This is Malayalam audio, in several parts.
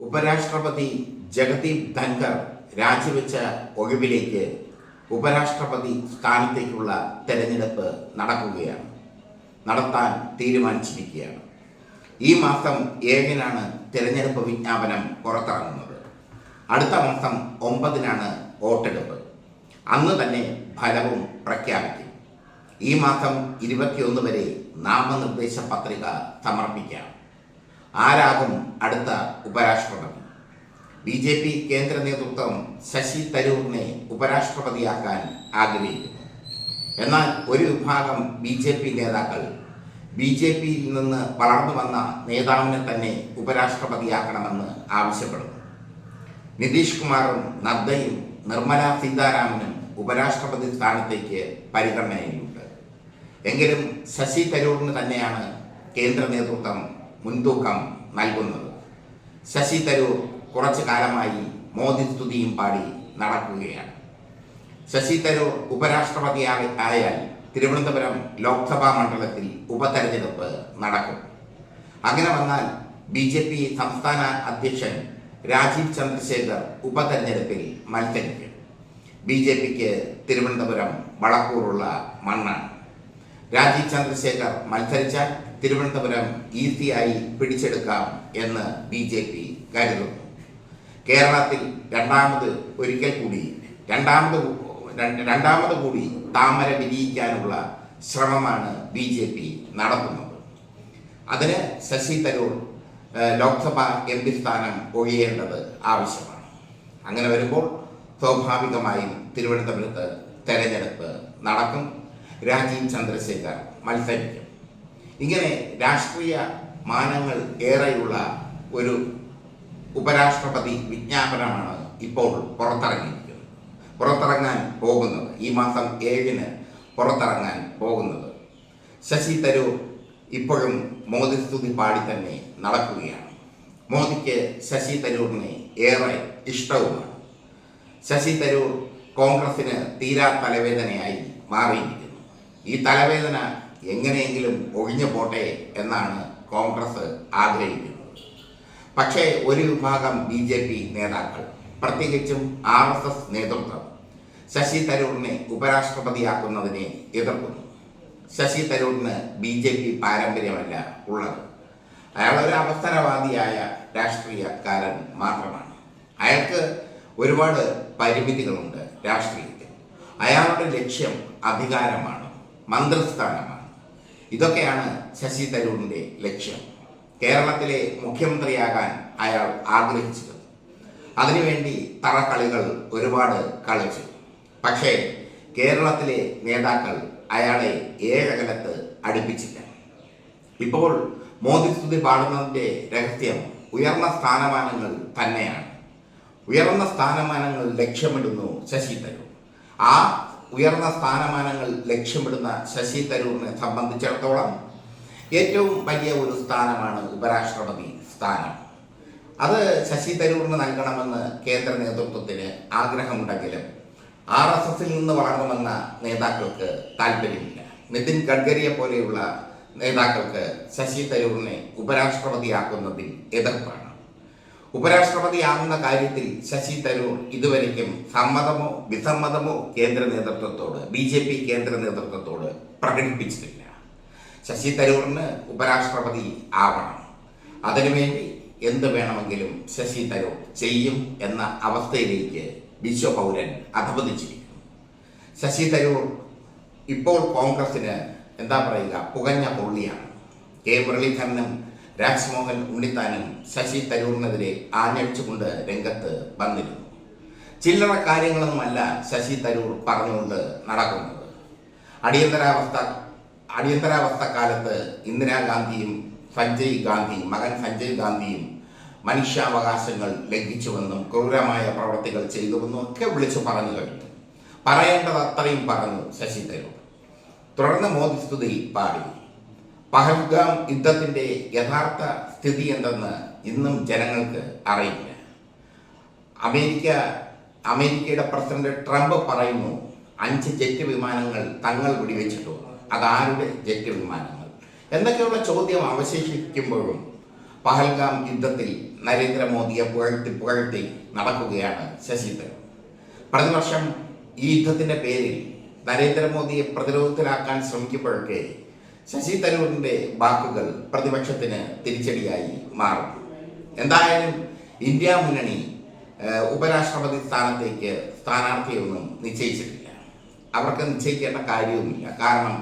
ഉപരാഷ്ട്രപതി ജഗദീപ് ധൻകർ രാജിവെച്ച ഒഴിവിലേക്ക് ഉപരാഷ്ട്രപതി സ്ഥാനത്തേക്കുള്ള തെരഞ്ഞെടുപ്പ് നടക്കുകയാണ്. നടത്താൻ തീരുമാനിച്ചിരിക്കുകയാണ്. ഈ മാസം ഏഴിനാണ് തിരഞ്ഞെടുപ്പ് വിജ്ഞാപനം പുറത്തിറങ്ങുന്നത്. അടുത്ത മാസം ഒമ്പതിനാണ് വോട്ടെടുപ്പ്. അന്ന് തന്നെ ഫലവും പ്രഖ്യാപിക്കും. ഈ മാസം ഇരുപത്തിയൊന്ന് വരെ നാമനിർദ്ദേശ പത്രിക സമർപ്പിക്കാം. ആരാകും അടുത്ത ഉപരാഷ്ട്രപതി? ബി ജെ പി കേന്ദ്ര നേതൃത്വം ശശി തരൂറിനെ ഉപരാഷ്ട്രപതിയാക്കാൻ ആഗ്രഹിക്കുന്നു. എന്നാൽ ഒരു വിഭാഗം ബി ജെ പി നേതാക്കൾ ബി ജെ പിയിൽ നിന്ന് വളർന്നു വന്ന നേതാവിനെ തന്നെ ഉപരാഷ്ട്രപതിയാക്കണമെന്ന് ആവശ്യപ്പെടുന്നു. നിതീഷ് കുമാറും നദ്ദയും നിർമ്മല സീതാരാമനും ഉപരാഷ്ട്രപതി സ്ഥാനത്തേക്ക് പരിഗണനയിലുണ്ട്. എങ്കിലും ശശി തരൂറിന് തന്നെയാണ് കേന്ദ്ര നേതൃത്വം മുൻതൂക്കം നൽകുന്നത്. ശശി തരൂർ കുറച്ചു കാലമായി മോദി സ്തുതിയും പാടി നടക്കുകയാണ്. ശശി തരൂർ ഉപരാഷ്ട്രപതി ആയാൽ തിരുവനന്തപുരം ലോക്സഭാ മണ്ഡലത്തിൽ ഉപതെരഞ്ഞെടുപ്പ് നടക്കും. അങ്ങനെ വന്നാൽ ബി ജെ പി സംസ്ഥാന അധ്യക്ഷൻ രാജീവ് ചന്ദ്രശേഖർ ഉപതെരഞ്ഞെടുപ്പിൽ മത്സരിക്കും. ബി ജെ പിക്ക് തിരുവനന്തപുരം വളക്കൂറുള്ള മണ്ണാണ്. രാജീവ് ചന്ദ്രശേഖർ മത്സരിച്ചാൽ തിരുവനന്തപുരം ഈസിയായി പിടിച്ചെടുക്കാം എന്ന് ബി ജെ പി കരുതുന്നു. കേരളത്തിൽ രണ്ടാമത് ഒരിക്കൽ കൂടി രണ്ടാമത് രണ്ട് രണ്ടാമത് കൂടി താമര വിരിയിക്കാനുള്ള ശ്രമമാണ് ബി ജെ പി നടത്തുന്നത്. അതിന് ശശി തരൂർ ലോക്സഭ എം പി സ്ഥാനം ഒഴിയേണ്ടത് ആവശ്യമാണ്. അങ്ങനെ വരുമ്പോൾ സ്വാഭാവികമായും തിരുവനന്തപുരത്ത് തെരഞ്ഞെടുപ്പ് നടക്കും. രാജീവ് ചന്ദ്രശേഖർ മത്സരിക്കും. ഇങ്ങനെ രാഷ്ട്രീയ മാനങ്ങൾ ഏറെയുള്ള ഒരു ഉപരാഷ്ട്രപതി വിജ്ഞാപനമാണ് ഇപ്പോൾ പുറത്തിറങ്ങിയിരിക്കുന്നത്. പുറത്തിറങ്ങാൻ പോകുന്നത്. ഈ മാസം ഏഴിന് പുറത്തിറങ്ങാൻ പോകുന്നത്. ശശി തരൂർ ഇപ്പോഴും മോദി സ്തുതി പാടി തന്നെ നടക്കുകയാണ്. മോദിക്ക് ശശി തരൂറിനെ ഏറെ ഇഷ്ടവുമാണ്. ശശി തരൂർ കോൺഗ്രസിന് തീരാ തലവേദനയായി മാറിയിരിക്കുന്നു. ഈ തലവേദന എങ്ങനെയെങ്കിലും ഒഴിഞ്ഞു പോട്ടെ എന്നാണ് കോൺഗ്രസ് ആഗ്രഹിക്കുന്നത്. പക്ഷേ ഒരു വിഭാഗം ബി ജെ പി നേതാക്കൾ പ്രത്യേകിച്ചും ആർ എസ് എസ് നേതൃത്വം ശശി തരൂരിനെ ഉപരാഷ്ട്രപതിയാക്കുന്നതിനെ എതിർക്കുന്നു. ശശി തരൂരിന് ബി ജെ പി പാരമ്പര്യമല്ല ഉള്ളത്. അയാൾ ഒരു അവസരവാദിയായ രാഷ്ട്രീയക്കാരൻ മാത്രമാണ്. അയാൾക്ക് ഒരുപാട് പരിമിതികളുണ്ട് രാഷ്ട്രീയത്തിൽ. അയാളുടെ ലക്ഷ്യം അധികാരമാണ് മന്ത്രിസ്ഥാനമാണ്. ഇതൊക്കെയാണ് ശശി തരൂരിന്റെ ലക്ഷ്യം. കേരളത്തിലെ മുഖ്യമന്ത്രിയാകാൻ അയാൾ ആഗ്രഹിച്ചത്. അതിനുവേണ്ടി തറക്കളികൾ ഒരുപാട് കളിച്ചു. പക്ഷേ കേരളത്തിലെ നേതാക്കൾ അയാളെ ഏഴകലത്ത് അടുപ്പിച്ചില്ല. ഇപ്പോൾ മോദി സ്തുതി പാടുന്നതിന്റെ രഹസ്യം ഉയർന്ന സ്ഥാനമാനങ്ങൾ തന്നെയാണ്. ഉയർന്ന സ്ഥാനമാനങ്ങൾ ലക്ഷ്യമിടുന്നു ശശി തരൂർ. ആ ഉയർന്ന സ്ഥാനമാനങ്ങൾ ലക്ഷ്യമിടുന്ന ശശി തരൂറിനെ സംബന്ധിച്ചിടത്തോളം ഏറ്റവും വലിയ ഒരു സ്ഥാനമാണ് ഉപരാഷ്ട്രപതി സ്ഥാനം. അത് ശശി തരൂറിന് നൽകണമെന്ന് കേന്ദ്ര നേതൃത്വത്തിന് ആഗ്രഹമുണ്ടെങ്കിലും ആർ എസ് എസിൽ നിന്ന് വളർന്നുവന്ന നേതാക്കൾക്ക് താല്പര്യമില്ല നിതിൻ ഗഡ്കരിയെ പോലെയുള്ള നേതാക്കൾക്ക് ശശി തരൂറിനെ ഉപരാഷ്ട്രപതിയാക്കുന്നതിൽ എതിർപ്പാണ്. ഉപരാഷ്ട്രപതിയാകുന്ന കാര്യത്തിൽ ശശി തരൂർ ഇതുവരയ്ക്കും സമ്മതമോ വിസമ്മതമോ കേന്ദ്ര നേതൃത്വത്തോട് ബി ജെ പി കേന്ദ്ര നേതൃത്വത്തോട് പ്രകടിപ്പിച്ചിട്ടില്ല. ശശി തരൂറിന് ഉപരാഷ്ട്രപതി ആവണം. അതിനുവേണ്ടി എന്ത് വേണമെങ്കിലും ശശി തരൂർ ചെയ്യും എന്ന അവസ്ഥയിലേക്ക് വിശ്വപൗരൻ അധപതിച്ചിരിക്കുന്നു. ശശി തരൂർ ഇപ്പോൾ കോൺഗ്രസിന് എന്താ പറയുക പുകഞ്ഞ പുള്ളിയാണ്. കെ മുരളീധരനും രാജ്മോഹൻ ഉണ്ണിത്താനും ശശി തരൂറിനെതിരെ ആഞ്ഞടിച്ചുകൊണ്ട് രംഗത്ത് വന്നിരുന്നു. ചില്ലറ കാര്യങ്ങളൊന്നുമല്ല ശശി തരൂർ പറഞ്ഞുകൊണ്ട് നടക്കുന്നത്. അടിയന്തരാവസ്ഥ അടിയന്തരാവസ്ഥ കാലത്ത് ഇന്ദിരാഗാന്ധിയും സഞ്ജയ് ഗാന്ധി മകൻ സഞ്ജയ് ഗാന്ധിയും മനുഷ്യാവകാശങ്ങൾ ലംഘിച്ചുവെന്നും ക്രൂരമായ പ്രവർത്തികൾ ചെയ്തുവെന്നും ഒക്കെ വിളിച്ചു പറഞ്ഞു കഴിഞ്ഞു. പറയേണ്ടത് അത്രയും പറഞ്ഞു ശശി തരൂർ. തുടർന്ന് മോദി സ്തുതി പാടി. പഹൽഗാം യുദ്ധത്തിന്റെ യഥാർത്ഥ സ്ഥിതി എന്തെന്ന് ഇന്നും ജനങ്ങൾക്ക് അറിയില്ല. അമേരിക്ക അമേരിക്കയുടെ പ്രസിഡന്റ് ട്രംപ് പറയുന്നു അഞ്ച് ജെറ്റ് വിമാനങ്ങൾ തങ്ങൾ വെടിവെച്ചിട്ടു. അതാരുടെ ജെറ്റ് വിമാനങ്ങൾ? എന്നൊക്കെയുള്ള ചോദ്യം അവശേഷിക്കുമ്പോഴും പഹൽഗാം യുദ്ധത്തിൽ നരേന്ദ്രമോദിയെ പുകഴ്ത്തി പുകഴ്ത്തി നടക്കുകയാണ് ശശി തരൂർ. പ്രതിവർഷം ഈ യുദ്ധത്തിന്റെ പേരിൽ നരേന്ദ്രമോദിയെ പ്രതിരോധത്തിലാക്കാൻ ശ്രമിക്കുമ്പോഴൊക്കെ ശശി തരൂരിന്റെ വാക്കുകൾ പ്രതിപക്ഷത്തിന് തിരിച്ചടിയായി മാറും. എന്തായാലും ഇന്ത്യ മുന്നണി ഉപരാഷ്ട്രപതി സ്ഥാനത്തേക്ക് സ്ഥാനാർത്ഥിയൊന്നും നിശ്ചയിച്ചിട്ടില്ല. അവർക്ക് നിശ്ചയിക്കേണ്ട കാര്യവുമില്ല. കാരണം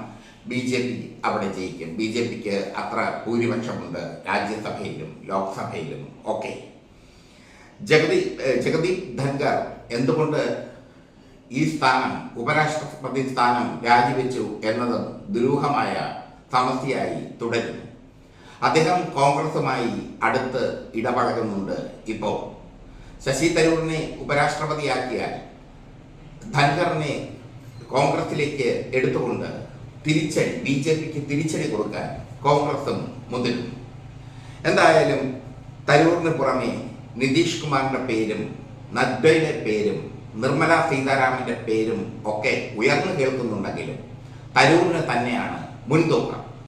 ബി ജെ പി അവിടെ ജയിക്കും. ബി ജെ പിക്ക് അത്ര ഭൂരിപക്ഷമുണ്ട് രാജ്യസഭയിലും ലോക്സഭയിലും ഒക്കെ. ജഗതി ജഗദീപ് ധൻകർ എന്തുകൊണ്ട് ഈ സ്ഥാനം ഉപരാഷ്ട്രപതി സ്ഥാനം രാജിവെച്ചു എന്നതും ദുരൂഹമായ സമസ്യയായി തുടരുന്നു അദ്ദേഹം കോൺഗ്രസുമായി അടുത്ത് ഇടപഴകുന്നുണ്ട് ഇപ്പോൾ. ശശി തരൂരിനെ ഉപരാഷ്ട്രപതിയാക്കിയാൽ ധൻഖറിനെ കോൺഗ്രസിലേക്ക് എടുത്തുകൊണ്ട് തിരിച്ചടി ബി ജെ പിക്ക് തിരിച്ചടി കൊടുക്കാൻ കോൺഗ്രസും മുതിരുന്നു എന്തായാലും തരൂറിന് പുറമെ നിതീഷ് കുമാറിന്റെ പേരും നദ്വയുടെ പേരും നിർമ്മല സീതാരാമന്റെ പേരും ഒക്കെ ഉയർന്നു കേൾക്കുന്നുണ്ടെങ്കിലും തരൂരിന് തന്നെയാണ് മുൻതൂക്കം.